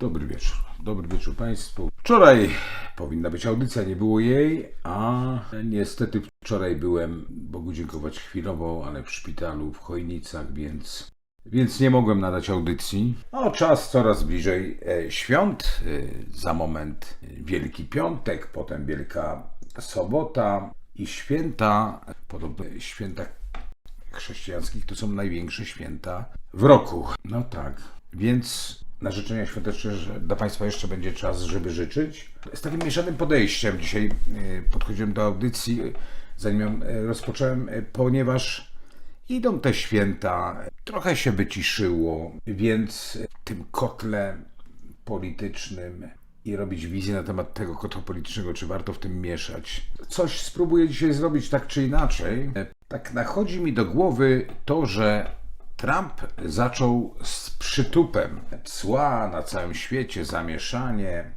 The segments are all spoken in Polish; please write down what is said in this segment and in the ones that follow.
Dobry wieczór. Dobry wieczór Państwu. Wczoraj powinna być audycja, nie było jej, a niestety wczoraj byłem, Bogu dziękować chwilowo, ale w szpitalu w Chojnicach, więc, więc nie mogłem nadać audycji. No, czas coraz bliżej e, świąt. E, za moment Wielki Piątek, potem Wielka Sobota i święta, podobno święta chrześcijanskich to są największe święta w roku. No tak, więc na życzenia świąteczne że dla Państwa jeszcze będzie czas, żeby życzyć. Z takim mieszanym podejściem dzisiaj e, podchodziłem do audycji, e, zanim ją e, rozpocząłem, ponieważ idą te święta, trochę się wyciszyło, więc w tym kotle politycznym i robić wizję na temat tego kotła politycznego, czy warto w tym mieszać. Coś spróbuję dzisiaj zrobić tak czy inaczej. Tak nachodzi mi do głowy to, że Trump zaczął z przytupem. Cła na całym świecie, zamieszanie,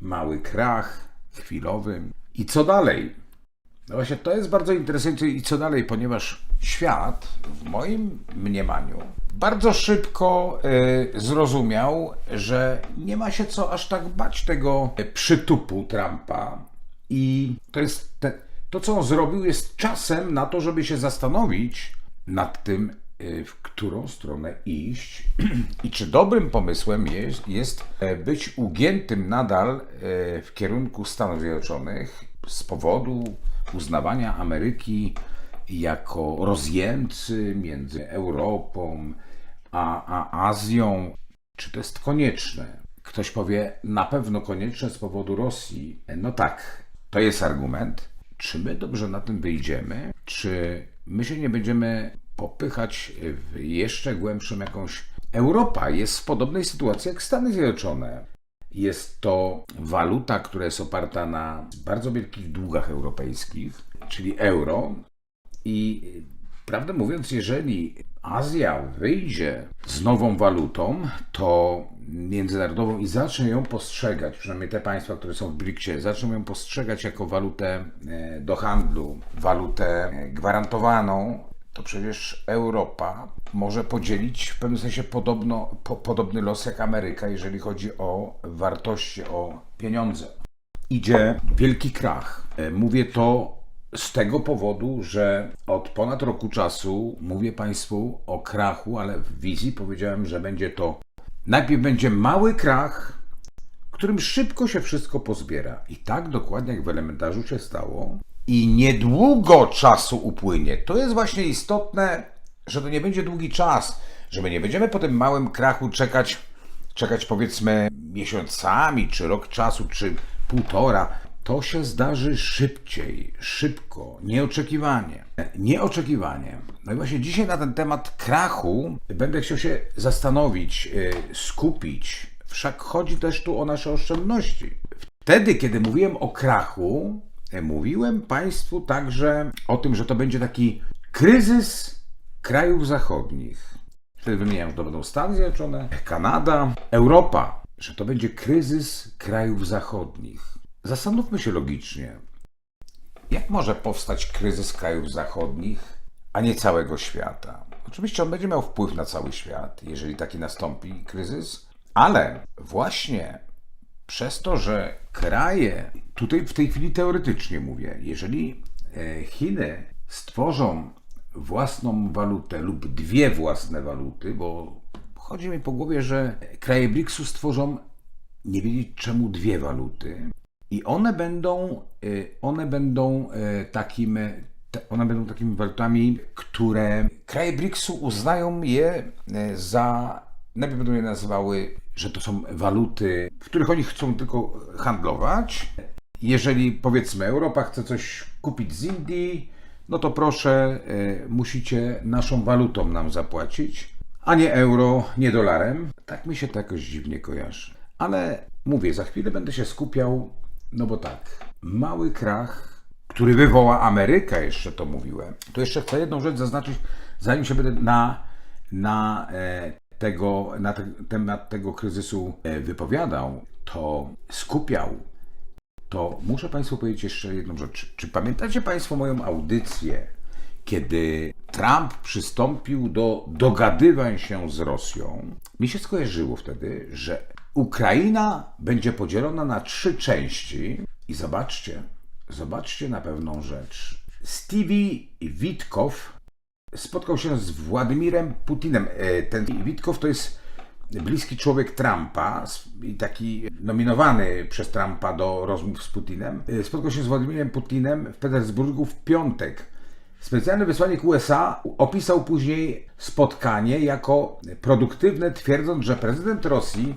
mały krach chwilowy. I co dalej? No właśnie, to jest bardzo interesujące i co dalej, ponieważ świat, w moim mniemaniu, bardzo szybko y, zrozumiał, że nie ma się co aż tak bać tego przytupu Trumpa. I to jest te, to, co on zrobił, jest czasem na to, żeby się zastanowić nad tym, w którą stronę iść i czy dobrym pomysłem jest, jest e, być ugiętym nadal e, w kierunku Stanów Zjednoczonych z powodu uznawania Ameryki jako rozjemcy między Europą a, a Azją. Czy to jest konieczne? Ktoś powie, na pewno konieczne z powodu Rosji. No tak, to jest argument. Czy my dobrze na tym wyjdziemy? Czy my się nie będziemy popychać w jeszcze głębszą jakąś. Europa jest w podobnej sytuacji jak Stany Zjednoczone. Jest to waluta, która jest oparta na bardzo wielkich długach europejskich, czyli euro. I prawdę mówiąc, jeżeli Azja wyjdzie z nową walutą, to międzynarodową i zacznie ją postrzegać, przynajmniej te państwa, które są w BRICS-ie, zaczną ją postrzegać jako walutę e, do handlu, walutę e, gwarantowaną, to przecież Europa może podzielić w pewnym sensie podobno, po, podobny los jak Ameryka, jeżeli chodzi o wartości, o pieniądze. Idzie wielki krach. E, Mówię to z tego powodu, że od ponad roku czasu mówię Państwu o krachu, ale w wizji powiedziałem, że będzie to najpierw będzie mały krach, którym szybko się wszystko pozbiera. I tak dokładnie jak w elementarzu się stało. I niedługo czasu upłynie. To jest właśnie istotne, że to nie będzie długi czas, że my nie będziemy po tym małym krachu czekać, czekać powiedzmy miesiącami, czy rok czasu, czy półtora. To się zdarzy szybciej, szybko, nieoczekiwanie. Nieoczekiwanie. No i właśnie dzisiaj na ten temat krachu będę chciał się zastanowić, yy, skupić. Wszak chodzi też tu o nasze oszczędności. Wtedy, kiedy mówiłem o krachu, mówiłem Państwu także o tym, że to będzie taki kryzys krajów zachodnich. Wtedy wymieniałem, że to będą Stany Zjednoczone, Kanada, Europa, że to będzie kryzys krajów zachodnich. Zastanówmy się logicznie, jak może powstać kryzys krajów zachodnich, a nie całego świata? Oczywiście on będzie miał wpływ na cały świat, jeżeli taki nastąpi kryzys, ale właśnie przez to, że kraje, tutaj w tej chwili teoretycznie mówię, jeżeli e, Chiny stworzą własną walutę lub dwie własne waluty, bo chodzi mi po głowie, że kraje BRICS-u stworzą nie wiedzieć czemu dwie waluty i one będą, y, one będą y, takim, one będą takimi walutami, które kraje BRICS-u uznają je za, najpierw będą je nazywały, że to są waluty, w których oni chcą tylko handlować. Jeżeli powiedzmy Europa chce coś kupić z Indii, no to proszę, y, musicie naszą walutą nam zapłacić, a nie euro, nie dolarem. Tak mi się to jakoś dziwnie kojarzy. Ale mówię, za chwilę będę się skupiał, no bo tak, mały krach, który wywoła Ameryka, jeszcze to mówiłem. To jeszcze chcę jedną rzecz zaznaczyć, zanim się będę na, na e, tego, na te, temat tego kryzysu e, wypowiadał, to skupiał to muszę Państwu powiedzieć jeszcze jedną rzecz. Czy pamiętacie Państwo moją audycję, kiedy Trump przystąpił do dogadywań się z Rosją? Mi się skojarzyło wtedy, że Ukraina będzie podzielona na trzy części i zobaczcie, zobaczcie na pewną rzecz. Stevie Witkow spotkał się z Władimirem Putinem. E, Ten Witkow to jest bliski człowiek Trumpa i taki nominowany przez Trumpa do rozmów z Putinem. E, Spotkał się z Władimirem Putinem w Petersburgu w piątek. Specjalny wysłannik USA opisał później spotkanie jako produktywne, twierdząc, że prezydent Rosji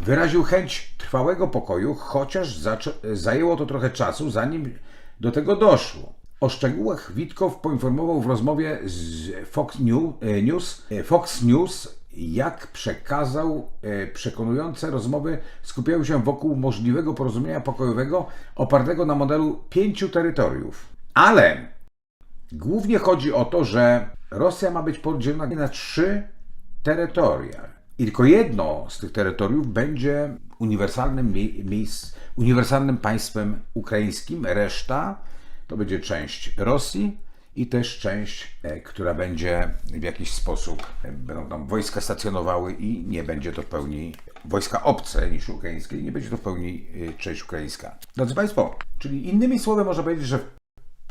wyraził chęć trwałego pokoju, chociaż zajęło to trochę czasu, zanim do tego doszło. O szczegółach Witkow poinformował w rozmowie z Fox e, News, e, Fox News, jak przekazał e, przekonujące rozmowy skupiały się wokół możliwego porozumienia pokojowego opartego na modelu pięciu terytoriów. Ale Głównie chodzi o to, że Rosja ma być podzielona na trzy terytoria. I tylko jedno z tych terytoriów będzie uniwersalnym, mie- miejsc, uniwersalnym państwem ukraińskim, reszta to będzie część Rosji i też część, e, która będzie w jakiś sposób, e, będą tam wojska stacjonowały i nie będzie to w pełni wojska obce niż ukraińskie, nie będzie to w pełni e, część ukraińska. Drodzy Państwo, czyli innymi słowy można powiedzieć, że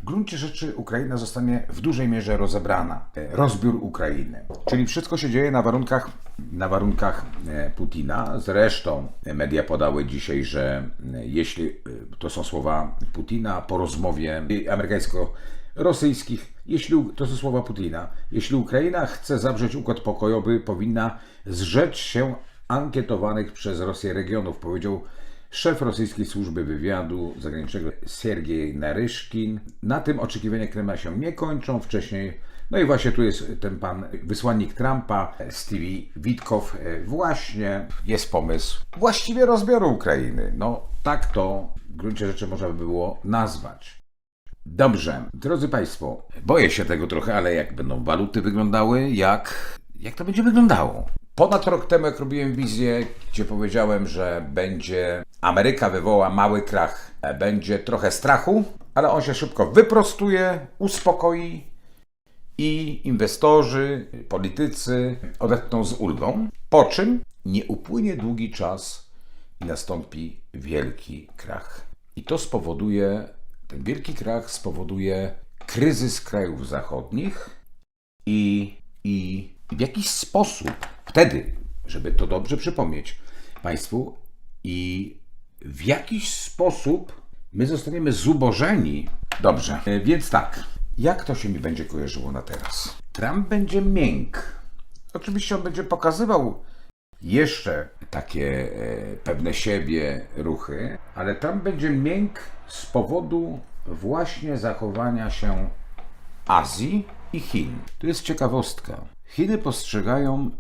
w gruncie rzeczy Ukraina zostanie w dużej mierze rozebrana. E, Rozbiór Ukrainy. Czyli wszystko się dzieje na warunkach, na warunkach e, Putina. Zresztą e, media podały dzisiaj, że jeśli, to są słowa Putina po rozmowie amerykańsko-rosyjskich, jeśli, to są słowa Putina, jeśli Ukraina chce zawrzeć układ pokojowy, powinna zrzec się ankietowanych przez Rosję regionów, powiedział Szef rosyjskiej służby wywiadu zagranicznego Siergiej Naryszkin. Na tym oczekiwania Kremla się nie kończą. Wcześniej, no i właśnie tu jest ten pan wysłannik Trumpa, Stevie Witkow. Właśnie jest pomysł właściwie rozbioru Ukrainy. No tak to w gruncie rzeczy można by było nazwać. Dobrze, drodzy Państwo, boję się tego trochę, ale jak będą waluty wyglądały, jak, jak to będzie wyglądało? Ponad rok temu, jak robiłem wizję, gdzie powiedziałem, że będzie Ameryka wywoła mały krach, e, będzie trochę strachu, ale on się szybko wyprostuje, uspokoi i inwestorzy, politycy odetchną z ulgą, po czym nie upłynie długi czas i nastąpi wielki krach. I to spowoduje, ten wielki krach spowoduje kryzys krajów zachodnich i, i w jakiś sposób wtedy, żeby to dobrze przypomnieć Państwu, i w jakiś sposób my zostaniemy zubożeni. Dobrze, e, więc tak, jak to się mi będzie kojarzyło na teraz? Trump będzie miękk. Oczywiście on będzie pokazywał jeszcze takie e, pewne siebie ruchy, ale Trump będzie miękk z powodu właśnie zachowania się Azji i Chin. Tu jest ciekawostka. Chiny postrzegają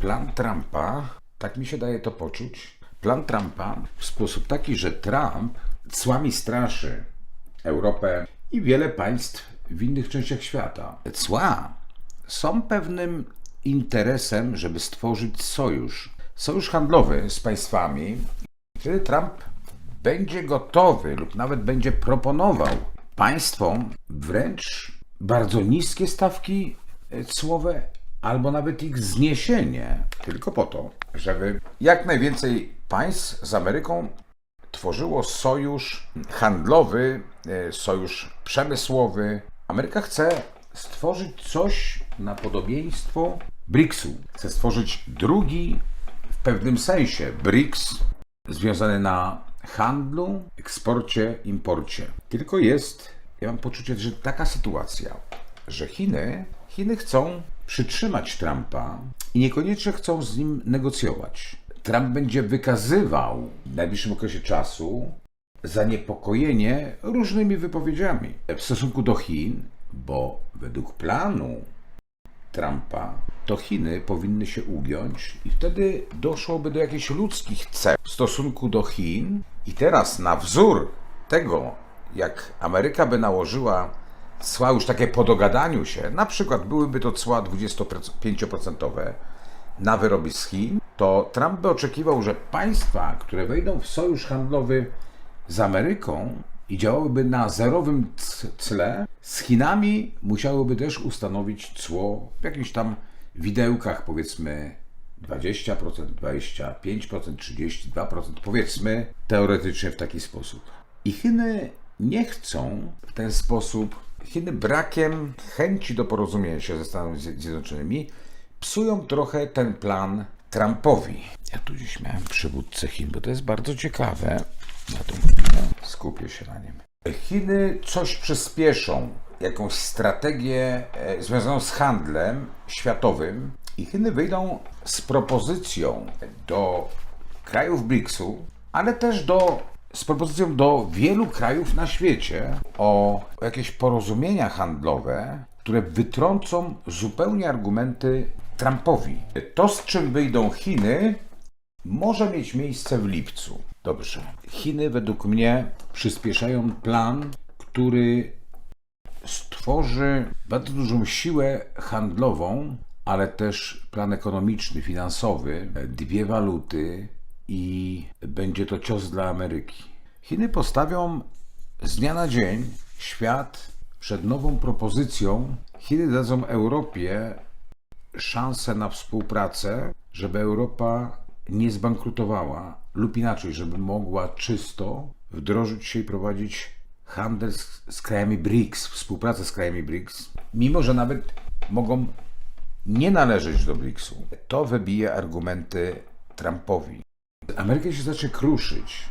plan Trumpa, tak mi się daje to poczuć, plan Trumpa w sposób taki, że Trump cłami straszy Europę i wiele państw w innych częściach świata. Cła są pewnym interesem, żeby stworzyć sojusz. Sojusz handlowy z państwami. Wtedy Trump będzie gotowy lub nawet będzie proponował państwom wręcz bardzo niskie stawki cłowe albo nawet ich zniesienie, tylko po to, żeby jak najwięcej państw z Ameryką tworzyło sojusz handlowy, e, sojusz przemysłowy. Ameryka chce stworzyć coś na podobieństwo BRICS-u. Chce stworzyć drugi w pewnym sensie BRICS związany na handlu, eksporcie, imporcie. Tylko jest, ja mam poczucie, że taka sytuacja, że Chiny, Chiny chcą przytrzymać Trumpa i niekoniecznie chcą z nim negocjować. Trump będzie wykazywał w najbliższym okresie czasu zaniepokojenie różnymi wypowiedziami w stosunku do Chin, bo według planu Trumpa, to Chiny powinny się ugiąć i wtedy doszłoby do jakichś ludzkich cech w stosunku do Chin. I teraz na wzór tego, jak Ameryka by nałożyła cła już takie po dogadaniu się, na przykład byłyby to cła 25% na wyroby z Chin, to Trump by oczekiwał, że państwa, które wejdą w sojusz handlowy z Ameryką i działałyby na zerowym cle, z Chinami musiałyby też ustanowić cło w jakichś tam widełkach, powiedzmy 20%, 25%, 32%, powiedzmy teoretycznie w taki sposób. I Chiny nie chcą w ten sposób, Chiny brakiem chęci do porozumienia się ze Stanami Zjednoczonymi psują trochę ten plan Trumpowi. Ja tu gdzieś miałem przywódcę Chin, bo to jest bardzo ciekawe. Na tą chwilę skupię się na nim. Chiny coś przyspieszą, jakąś strategię e, związaną z handlem światowym i Chiny wyjdą z propozycją do krajów BRICS-u, ale też do, z propozycją do wielu krajów na świecie o, jakieś porozumienia handlowe, które wytrącą zupełnie argumenty Trumpowi. To, z czym wyjdą Chiny, może mieć miejsce w lipcu. Dobrze. Chiny według mnie przyspieszają plan, który stworzy bardzo dużą siłę handlową, ale też plan ekonomiczny, finansowy, dwie waluty i będzie to cios dla Ameryki. Chiny postawią z dnia na dzień świat przed nową propozycją. Chiny dadzą Europie szansę na współpracę, żeby Europa nie zbankrutowała, lub inaczej, żeby mogła czysto wdrożyć się i prowadzić handel z, z krajami BRICS, współpracę z krajami BRICS, mimo że nawet mogą nie należeć do BRICS-u. To wybije argumenty Trumpowi. Ameryka się zacznie kruszyć,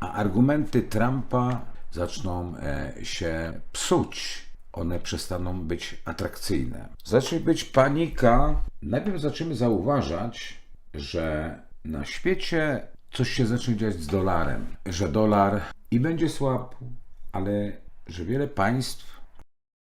a argumenty Trumpa zaczną e, się psuć. One przestaną być atrakcyjne. Zacznie być panika. Najpierw zaczniemy zauważać, że na świecie coś się zacznie dziać z dolarem, że dolar i będzie słabł, ale że wiele państw,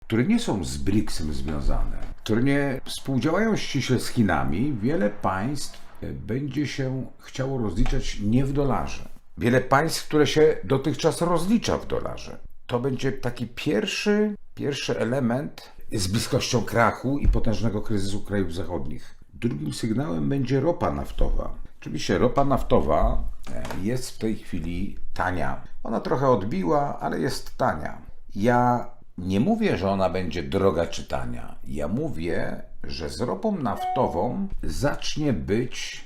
które nie są z BRICS-em związane, które nie współdziałają ściśle z Chinami, wiele państw będzie się chciało rozliczać nie w dolarze. Wiele państw, które się dotychczas rozlicza w dolarze. To będzie taki pierwszy, pierwszy element z bliskością krachu i potężnego kryzysu krajów zachodnich. Drugim sygnałem będzie ropa naftowa. Oczywiście ropa naftowa e, jest w tej chwili tania. Ona trochę odbiła, ale jest tania. Ja nie mówię, że ona będzie droga czy tania. Ja mówię, że z ropą naftową zacznie być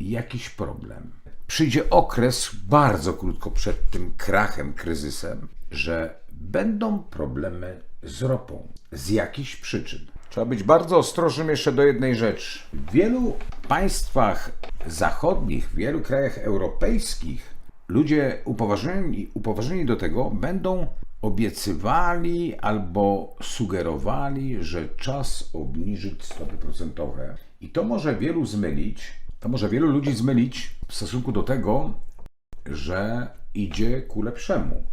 jakiś problem. Przyjdzie okres bardzo krótko przed tym krachem, kryzysem, że będą problemy z ropą z jakichś przyczyn. Trzeba być bardzo ostrożnym jeszcze do jednej rzeczy. W wielu państwach zachodnich, w wielu krajach europejskich ludzie upoważnieni, upoważnieni do tego będą obiecywali albo sugerowali, że czas obniżyć stopy procentowe. I to może wielu zmylić, to może wielu ludzi zmylić w stosunku do tego, że idzie ku lepszemu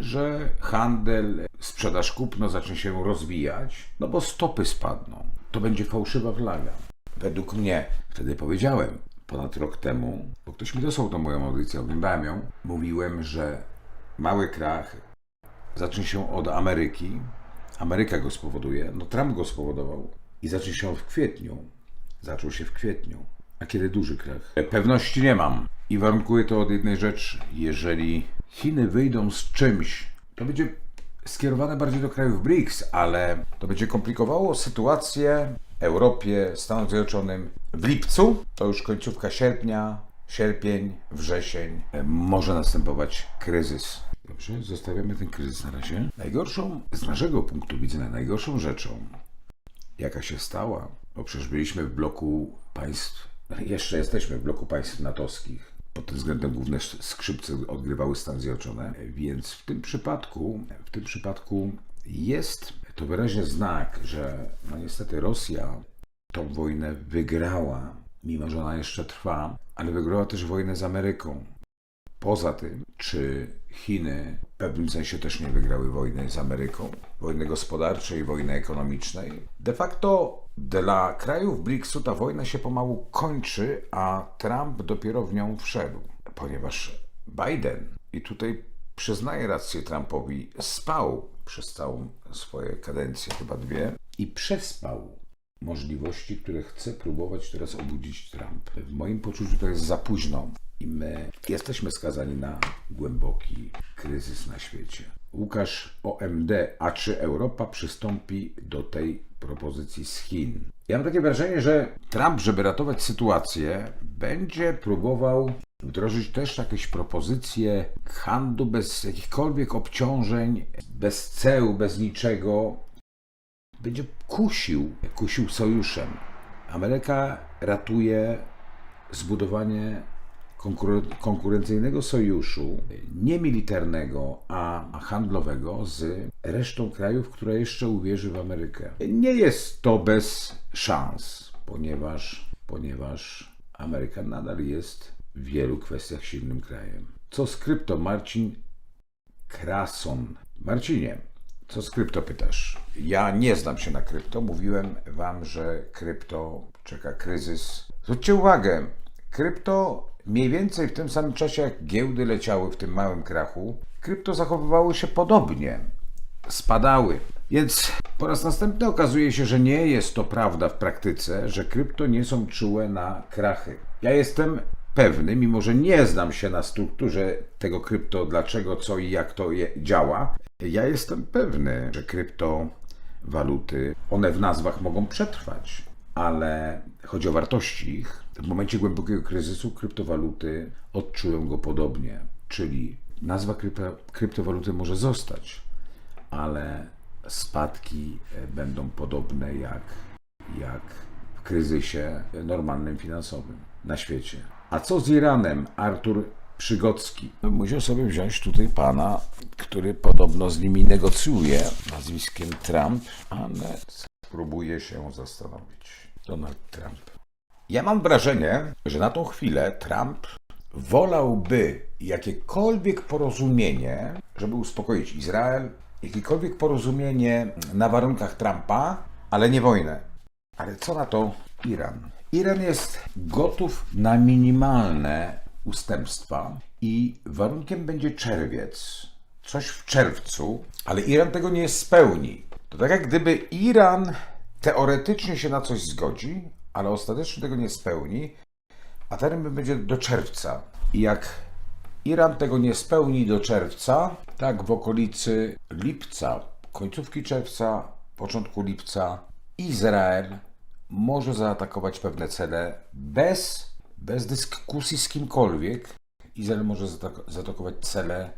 że handel, sprzedaż kupno zacznie się rozwijać, no bo stopy spadną. To będzie fałszywa flaga. Według mnie, wtedy powiedziałem, ponad rok temu, bo ktoś mi dosłał tą moją audycję, oglądałem ją, mówiłem, że mały krach zacznie się od Ameryki, Ameryka go spowoduje, no Trump go spowodował i zacznie się w kwietniu. Zaczął się w kwietniu. A kiedy duży krach? Pewności nie mam. I warunkuję to od jednej rzeczy. Jeżeli Chiny wyjdą z czymś, to będzie skierowane bardziej do krajów BRICS, ale to będzie komplikowało sytuację Europie, Stanom Zjednoczonym w lipcu, to już końcówka sierpnia, sierpień, wrzesień, może następować kryzys. Dobrze, zostawiamy ten kryzys na razie. Najgorszą, z naszego punktu widzenia, najgorszą rzeczą, jaka się stała, bo przecież byliśmy w bloku państw, jeszcze jesteśmy w bloku państw natowskich, pod tym względem główne skrzypce odgrywały Stany Zjednoczone, więc w tym przypadku, w tym przypadku jest to wyraźnie znak, że no niestety Rosja tą wojnę wygrała, mimo że ona jeszcze trwa, ale wygrała też wojnę z Ameryką. Poza tym, czy Chiny w pewnym sensie też nie wygrały wojny z Ameryką, wojny gospodarczej, wojny ekonomicznej. De facto dla krajów BRICS-u ta wojna się pomału kończy, a Trump dopiero w nią wszedł, ponieważ Biden, i tutaj przyznaję rację Trumpowi, spał przez całą swoją kadencję, chyba dwie, i przespał możliwości, które chce próbować teraz obudzić Trump. W moim poczuciu to jest za późno i my jesteśmy skazani na głęboki kryzys na świecie. Łukasz OMD, a czy Europa przystąpi do tej propozycji z Chin? Ja mam takie wrażenie, że Trump, żeby ratować sytuację, będzie próbował wdrożyć też jakieś propozycje handlu bez jakichkolwiek obciążeń, bez ceł, bez niczego. Będzie kusił, kusił sojuszem. Ameryka ratuje zbudowanie konkurencyjnego sojuszu, nie militarnego, a handlowego z resztą krajów, która jeszcze uwierzy w Amerykę. Nie jest to bez szans, ponieważ, ponieważ Ameryka nadal jest w wielu kwestiach silnym krajem. Co z krypto? Marcin Krason. Marcinie, co z krypto pytasz? Ja nie znam się na krypto. Mówiłem wam, że krypto czeka kryzys. Zwróćcie uwagę, krypto mniej więcej w tym samym czasie, jak giełdy leciały w tym małym krachu, krypto zachowywało się podobnie. Spadały. Więc po raz następny okazuje się, że nie jest to prawda w praktyce, że krypto nie są czułe na krachy. Ja jestem pewny, mimo że nie znam się na strukturze tego krypto, dlaczego, co i jak to działa, ja jestem pewny, że kryptowaluty, one w nazwach mogą przetrwać, ale chodzi o wartości ich. W momencie głębokiego kryzysu kryptowaluty odczują go podobnie, czyli nazwa krypto, kryptowaluty może zostać, ale spadki e, będą podobne jak, jak w kryzysie normalnym finansowym na świecie. A co z Iranem? Artur Przygocki. No, Musiał sobie wziąć tutaj pana, który podobno z nimi negocjuje, nazwiskiem Trump, ale spróbuję się zastanowić. Donald Trump. Ja mam wrażenie, że na tą chwilę Trump wolałby jakiekolwiek porozumienie, żeby uspokoić Izrael, jakiekolwiek porozumienie na warunkach Trumpa, ale nie wojnę. Ale co na to Iran? Iran jest gotów na minimalne ustępstwa i warunkiem będzie czerwiec. Coś w czerwcu, ale Iran tego nie spełni. To tak jak gdyby Iran teoretycznie się na coś zgodzi, ale ostatecznie tego nie spełni, a termin będzie do czerwca. I jak Iran tego nie spełni do czerwca, tak w okolicy lipca, końcówki czerwca, początku lipca, Izrael może zaatakować pewne cele bez, bez dyskusji z kimkolwiek. Izrael może zaatak- zaatakować cele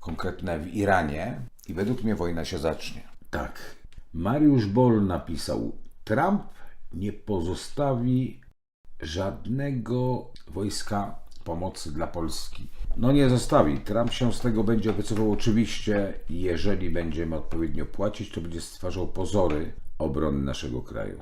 konkretne w Iranie i według mnie wojna się zacznie. Tak. Mariusz Bol napisał: Trump nie pozostawi żadnego wojska pomocy dla Polski. No nie zostawi. Trump się z tego będzie obiecywał oczywiście, jeżeli będziemy odpowiednio płacić, to będzie stwarzał pozory obrony naszego kraju.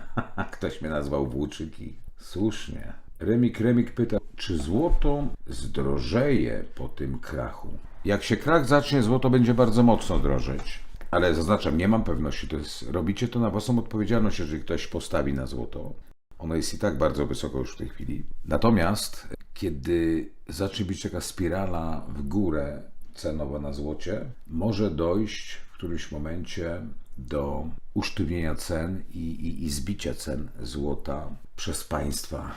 Ktoś mnie nazwał włóczyki. Słusznie. Remik Remik pyta, czy złoto zdrożeje po tym krachu? Jak się krach zacznie, złoto będzie bardzo mocno drożeć. Ale zaznaczam, nie mam pewności, to jest, robicie to na własną odpowiedzialność, jeżeli ktoś postawi na złoto. Ono jest i tak bardzo wysoko już w tej chwili. Natomiast, kiedy zacznie być taka spirala w górę cenowa na złocie, może dojść w którymś momencie do usztywnienia cen i, i, i zbicia cen złota przez państwa.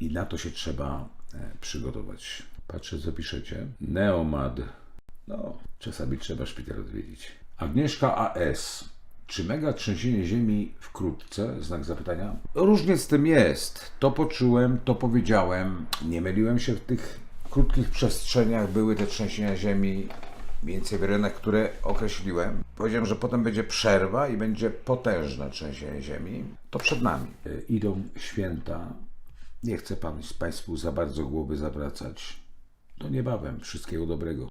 I na to się trzeba e, przygotować. Patrzę, co piszecie. Neomad. No, czasami trzeba szpital odwiedzić. Agnieszka AS. Czy mega trzęsienie ziemi wkrótce? Znak zapytania. Różnie z tym jest. To poczułem, to powiedziałem. Nie myliłem się w tych krótkich przestrzeniach. Były te trzęsienia ziemi więcej w rynek, które określiłem. Powiedziałem, że potem będzie przerwa i będzie potężne trzęsienie ziemi. To przed nami. E, Idą święta. Nie chcę pan, Państwu za bardzo głowy zawracać. To niebawem. Wszystkiego dobrego.